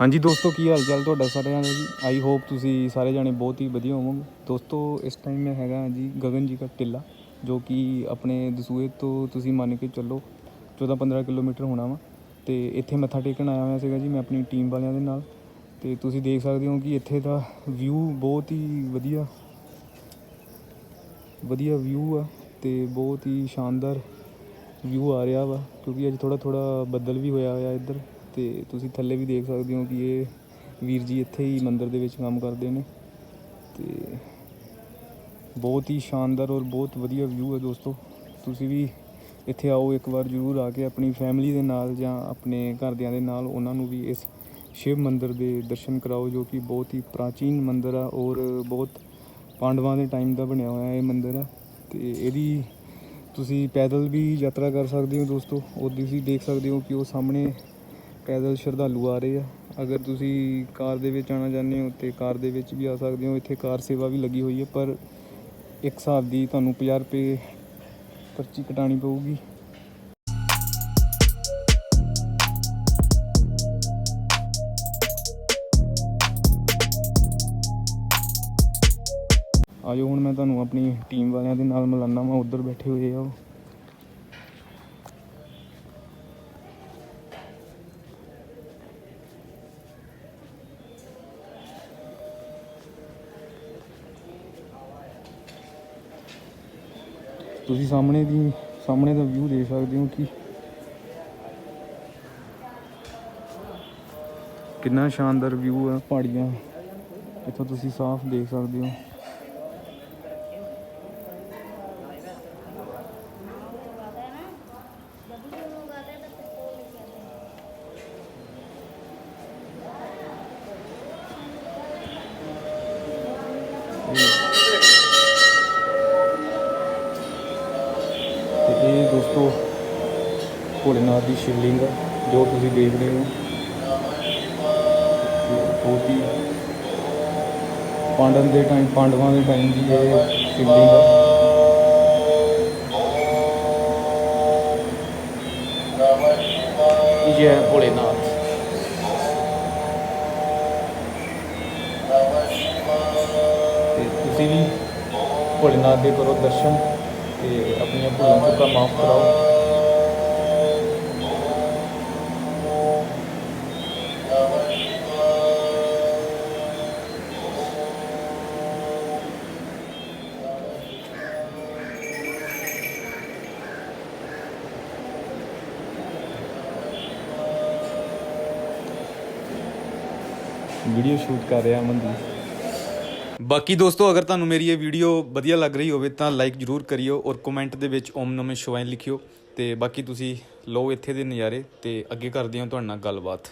ਹਾਂਜੀ ਦੋਸਤੋ, ਕੀ ਹਾਲ ਚਾਲ ਤੁਹਾਡਾ ਸਾਰਿਆਂ ਦਾ ਜੀ? ਆਈ ਹੋਪ ਤੁਸੀਂ ਸਾਰੇ ਜਾਣੇ ਬਹੁਤ ਹੀ ਵਧੀਆ ਹੋਵੋਗੇ। ਦੋਸਤੋ, ਇਸ ਟਾਈਮ ਮੈਂ ਹੈਗਾ ਜੀ ਗਗਨ ਜੀ ਦਾ ਟਿੱਲਾ, ਜੋ ਕਿ ਆਪਣੇ ਦਸੂਏ ਤੋਂ ਤੁਸੀਂ ਮੰਨ ਕੇ ਚੱਲੋ 14-15 ਕਿਲੋਮੀਟਰ ਹੋਣਾ ਵਾ। ਤੇ ਇੱਥੇ ਮੱਥਾ ਟੇਕਣ ਆਇਆ ਹੋਇਆ ਸੀਗਾ ਜੀ ਮੈਂ ਆਪਣੀ ਟੀਮ ਵਾਲਿਆਂ ਦੇ ਨਾਲ। ਤੇ ਤੁਸੀਂ ਦੇਖ ਸਕਦੇ ਹੋ ਕਿ ਇੱਥੇ ਦਾ ਵਿਊ ਬਹੁਤ ਹੀ ਵਧੀਆ ਵਧੀਆ ਵਿਊ ਆ ਤੇ ਬਹੁਤ ਹੀ ਸ਼ਾਨਦਾਰ ਵਿਊ ਆ ਰਿਹਾ ਵਾ, ਕਿਉਂਕਿ ਅੱਜ ਥੋੜਾ ਥੋੜਾ ਬੱਦਲ ਵੀ ਹੋਇਆ ਹੋਇਆ ਇੱਧਰ। ਤੇ ਤੁਸੀਂ ਥੱਲੇ ਵੀ ਦੇਖ ਸਕਦੇ ਹੋ ਕਿ ਇਹ ਵੀਰ ਜੀ ਇੱਥੇ ਹੀ ਮੰਦਿਰ ਦੇ ਵਿੱਚ ਕੰਮ ਕਰਦੇ ਨੇ ਤੇ ਬਹੁਤ ਹੀ ਸ਼ਾਨਦਾਰ ਔਰ ਬਹੁਤ ਵਧੀਆ ਵਿਊ ਹੈ ਦੋਸਤੋ। ਤੁਸੀਂ ਵੀ ਇੱਥੇ ਆਓ, ਇੱਕ ਵਾਰ ਜ਼ਰੂਰ ਆ ਕੇ ਆਪਣੀ ਫੈਮਿਲੀ ਦੇ ਨਾਲ ਜਾਂ ਆਪਣੇ ਘਰਦਿਆਂ ਦੇ ਨਾਲ ਉਹਨਾਂ ਨੂੰ ਵੀ ਇਸ ਸ਼ਿਵ ਮੰਦਿਰ ਦੇ ਦਰਸ਼ਨ ਕਰਾਓ, ਜੋ ਕਿ ਬਹੁਤ ਹੀ ਪ੍ਰਾਚੀਨ ਮੰਦਿਰ ਆ ਔਰ ਬਹੁਤ ਪਾਂਡਵਾਂ ਦੇ ਟਾਈਮ ਦਾ ਬਣਿਆ ਹੋਇਆ ਇਹ ਮੰਦਿਰ ਆ। ਤੇ ਇਹਦੀ ਤੁਸੀਂ ਪੈਦਲ ਵੀ ਯਾਤਰਾ ਕਰ ਸਕਦੇ ਹੋ ਦੋਸਤੋ। ਉਹ ਤੁਸੀਂ ਦੇਖ ਸਕਦੇ ਹੋ ਕਿ ਉਹ ਸਾਹਮਣੇ ਪੈਦਲ ਸ਼ਰਧਾਲੂ ਆ ਰਹੇ ਆ। ਅਗਰ ਤੁਸੀਂ ਕਾਰ ਦੇ ਵਿੱਚ ਆਣਾ ਚਾਹੁੰਦੇ ਹੋ ਤੇ ਕਾਰ ਦੇ ਵਿੱਚ ਵੀ ਆ ਸਕਦੇ ਹੋ। ਇੱਥੇ ਕਾਰ ਸੇਵਾ ਵੀ ਲੱਗੀ ਹੋਈ ਹੈ, ਪਰ ਇੱਕ ਹਿਸਾਬ ਦੀ ਤੁਹਾਨੂੰ 50 ਰੁਪਏ ਪਰਚੀ ਕਟਾਣੀ ਪਊਗੀ। ਆਜੋ, ਹੁਣ ਮੈਂ ਤੁਹਾਨੂੰ ਆਪਣੀ ਟੀਮ ਵਾਲਿਆਂ ਦੇ ਨਾਲ ਮਿਲਾਨਾ ਵਾ। ਉੱਧਰ ਬੈਠੇ ਹੋਏ ਆ ਉਹ। ਤੁਸੀਂ ਸਾਹਮਣੇ ਦੀ, ਸਾਹਮਣੇ ਦਾ ਵਿਊ ਦੇਖ ਸਕਦੇ ਹੋ ਕਿ ਕਿੰਨਾ ਸ਼ਾਨਦਾਰ ਵਿਊ ਹੈ ਪਹਾੜੀਆਂ। ਇੱਥੋਂ ਤੁਸੀਂ ਸਾਫ਼ ਦੇਖ ਸਕਦੇ ਹੋ। ਦੋਸਤੋ ਭੋਲੇਨਾਥ ਦੀ ਸ਼ਿਵਲਿੰਗ ਜੋ ਤੁਸੀਂ ਦੇਖ ਰਹੇ ਹੋ। ਬਹੁਤ ਹੀ ਪਾਂਡਵ ਦੇ ਟਾਈਮ ਪਾਂਡਵਾਂ ਦੇ ਟਾਈਮ ਦੀ ਇਹ ਸ਼ਿਵਲਿੰਗ ਹੈ ਜੈ ਭੋਲੇਨਾਥ। ਤੇ ਤੁਸੀਂ ਵੀ ਭੋਲੇਨਾਥ ਦੇ ਕਰੋ ਦਰਸ਼ਨ। ਤੇ ਆਪਣੀਆਂ ਭੁੱਲਾਂ ਚੁੱਕਾਂ ਮਾਫ ਕਰਾਓ ਵੀਡੀਓ ਸ਼ੂਟ ਕਰ ਰਿਹਾ ਅਮਨਦੀਪ ਬਾਕੀ ਦੋਸਤੋ, ਅਗਰ ਤੁਹਾਨੂੰ ਮੇਰੀ ਇਹ ਵੀਡੀਓ ਵਧੀਆ ਲੱਗ ਰਹੀ ਹੋਵੇ ਤਾਂ ਲਾਈਕ ਜਰੂਰ ਕਰਿਓ ਔਰ ਕਮੈਂਟ ਦੇ ਵਿੱਚ ਓਮ ਨਮः ਸ਼ਿਵਾय ਲਿਖਿਓ। ਤੇ ਬਾਕੀ ਤੁਸੀਂ ਲਓ ਇੱਥੇ ਦੇ ਨਜ਼ਾਰੇ ਤੇ ਅੱਗੇ ਕਰਦੇ ਹਾਂ ਤੁਹਾਡੇ ਨਾਲ ਗੱਲਬਾਤ।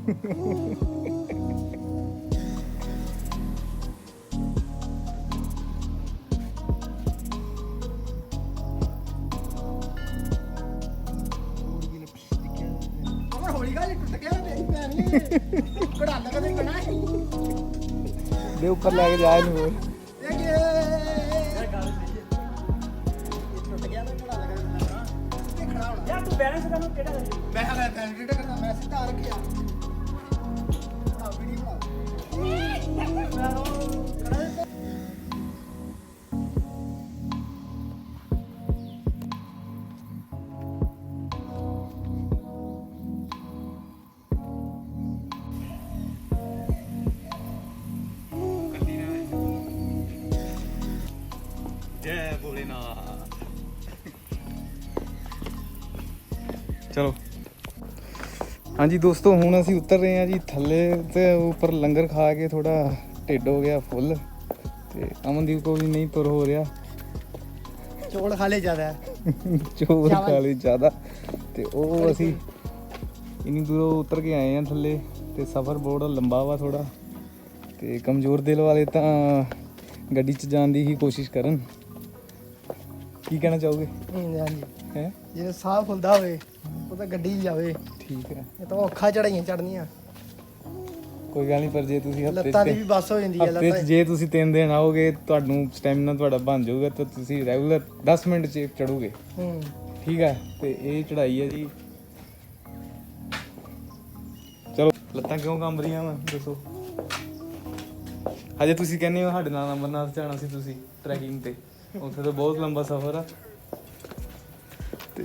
ਅਮਰ ਕੜਾ ਲਗਾ ਦੇ ਕਣਾ ਦੇ ਉੱਪਰ ਲੈ ਕੇ ਜਾ ਇਹਨੂੰ ਇਹ ਕੀ ਇਹ ਟੁੱਟ ਗਿਆ ਤਾਂ ਕੜਾ ਲਗਾ ਤੇ ਖੜਾ ਹੋਣਾ ਯਾਰ ਤੂੰ ਬੈਲੈਂਸ ਕਰਨ ਕਿਹੜਾ ਕਰੀ ਮੈਂ ਹਾਂ ਕੈਂਡੀਡੇਟ ਕਰਦਾ ਮੈਂ ਸਿੱਧਾ ਰੱਖਿਆ। ਚਲੋ। ਹਾਂਜੀ ਦੋਸਤੋ ਹੁਣ ਅਸੀਂ ਉਤਰ ਰਹੇ ਹਾਂ ਜੀ ਥੱਲੇ ਤੇ ਉੱਪਰ ਲੰਗਰ ਖਾ ਕੇ ਥੋੜਾ ਢਿੱਡ ਹੋ ਗਿਆ ਫੁੱਲ ਤੇ ਅਮਨਦੀਪ ਕੋ ਵੀ ਨਹੀਂ ਤੁਰ ਹੋ ਰਿਹਾ। ਚੋਲ ਖਾ ਲੈ ਜ਼ਿਆਦਾ। ਚੋਰ ਚਾਵਲ। ਖਾ ਲਈ ਜ਼ਿਆਦਾ ਤੇ ਉਹ ਅਸੀਂ ਇੰਨੀ ਦੂਰੋਂ ਉਤਰ ਕੇ ਆਏ ਆ ਥੱਲੇ ਤੇ ਸਫ਼ਰ ਬਹੁਤ ਲੰਬਾ ਵਾ ਥੋੜਾ ਤੇ ਕਮਜ਼ੋਰ ਦਿਲ ਵਾਲੇ ਤਾਂ ਗੱਡੀ 'ਚ ਜਾਣ ਦੀ ਹੀ ਕੋਸ਼ਿਸ਼ ਕਰਨ। ਕੀ ਕਹਿਣਾ ਚਾਹੋਗੇ? ਹਾਂਜੀ। ਹੈ? ਜੇ ਸਾਹ ਫੁੱਲਦਾ ਹੋਵੇ ਉਹ ਤਾਂ ਗੱਡੀ ਜਾਵੇ। ਠੀਕ ਹੈ। ਇਹ ਤਾਂ ਔਖਾ ਚੜਾਈਆਂ ਚੜਨੀਆਂ ਕੋਈ ਗੱਲ ਨਹੀਂ ਪਰ ਜੇ ਤੁਸੀਂ ਹਫ਼ਤੇ ਲੱਤਾਂ ਦੀ ਵੀ ਬੱਸ ਹੋ ਜਾਂਦੀ ਹੈ ਲੱਤਾਂ ਜੇ ਤੁਸੀਂ 3 ਦਿਨ ਆਓਗੇ ਤੁਹਾਨੂੰ ਸਟੈਮਿਨਾ ਤੁਹਾਡਾ ਬਣ ਜਾਊਗਾ ਤਾਂ ਤੁਸੀਂ ਰੈਗੂਲਰ 10 ਮਿੰਟ 'ਚ ਚੜੋਗੇ ਹੂੰ। ਠੀਕ ਹੈ ਤੇ ਇਹ ਚੜਾਈ ਹੈ ਜੀ। ਚਲੋ ਲੱਤਾਂ ਕਿਉਂ ਕੰਬ ਰਹੀਆਂ ਵਾ ਦੱਸੋ? ਹਜੇ ਤੁਸੀਂ ਕਹਿੰਦੇ ਹੋ ਸਾਡੇ ਨਾਲ ਅਮਰਨਾਥ ਜਾਣਾ ਸੀ ਤੁਸੀਂ ਟਰੈਕਿੰਗ ਤੇ। ਉੱਥੇ ਤਾਂ ਬਹੁਤ ਲੰਬਾ ਸਫ਼ਰ ਆ। ਤੇ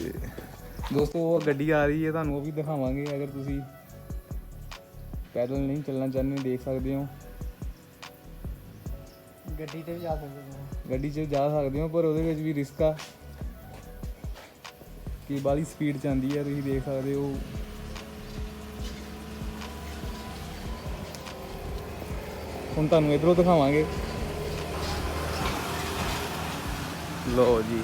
ਦੋਸਤੋ ਉਹ ਗੱਡੀ ਆ ਰਹੀ ਹੈ ਤੁਹਾਨੂੰ ਉਹ ਵੀ ਦਿਖਾਵਾਂਗੇ। ਅਗਰ ਤੁਸੀਂ ਪੈਦਲ ਨਹੀਂ ਚੱਲਣਾ ਚਾਹੁੰਦੇ ਦੇਖ ਸਕਦੇ ਹੋ। ਗੱਡੀ ਤੇ ਵੀ ਜਾ ਸਕਦੇ ਹੋ ਗੱਡੀ 'ਚ ਜਾ ਸਕਦੇ ਹੋ ਪਰ ਉਹਦੇ ਵਿੱਚ ਵੀ ਰਿਸਕ ਆ। ਕਿ ਬਾਲੀ ਸਪੀਡ 'ਚ ਆਂਦੀ ਹੈ ਤੁਸੀਂ ਦੇਖ ਸਕਦੇ ਹੋ। ਹੁਣ ਤੁਹਾਨੂੰ ਇਧਰੋਂ ਦਿਖਾਵਾਂਗੇ। ਲੋ ਜੀ।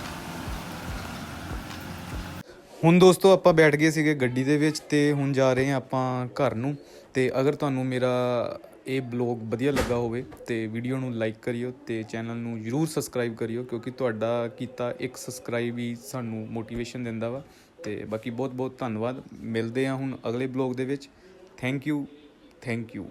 ਹੁਣ ਦੋਸਤੋ, ਆਪਾਂ ਬੈਠ ਗਏ ਸੀਗੇ ਗੱਡੀ ਦੇ ਵਿੱਚ ਤੇ ਹੁਣ ਜਾ ਰਹੇ ਹਾਂ ਆਪਾਂ ਘਰ ਨੂੰ। ਤੇ ਅਗਰ ਤੁਹਾਨੂੰ ਮੇਰਾ ਇਹ ਬਲੌਗ ਵਧੀਆ ਲੱਗਾ ਹੋਵੇ ਤੇ ਵੀਡੀਓ ਨੂੰ ਲਾਈਕ ਕਰਿਓ ਤੇ ਚੈਨਲ ਨੂੰ ਜਰੂਰ ਸਬਸਕ੍ਰਾਈਬ ਕਰਿਓ ਕਿਉਂਕਿ ਤੁਹਾਡਾ ਕੀਤਾ ਇੱਕ ਸਬਸਕ੍ਰਾਈਬ ਹੀ ਸਾਨੂੰ ਮੋਟੀਵੇਸ਼ਨ ਦਿੰਦਾ ਵਾ। ਤੇ ਬਾਕੀ ਬਹੁਤ ਬਹੁਤ ਧੰਨਵਾਦ। ਮਿਲਦੇ ਹਾਂ ਹੁਣ ਅਗਲੇ ਬਲੌਗ ਦੇ ਵਿੱਚ। Thank you thank you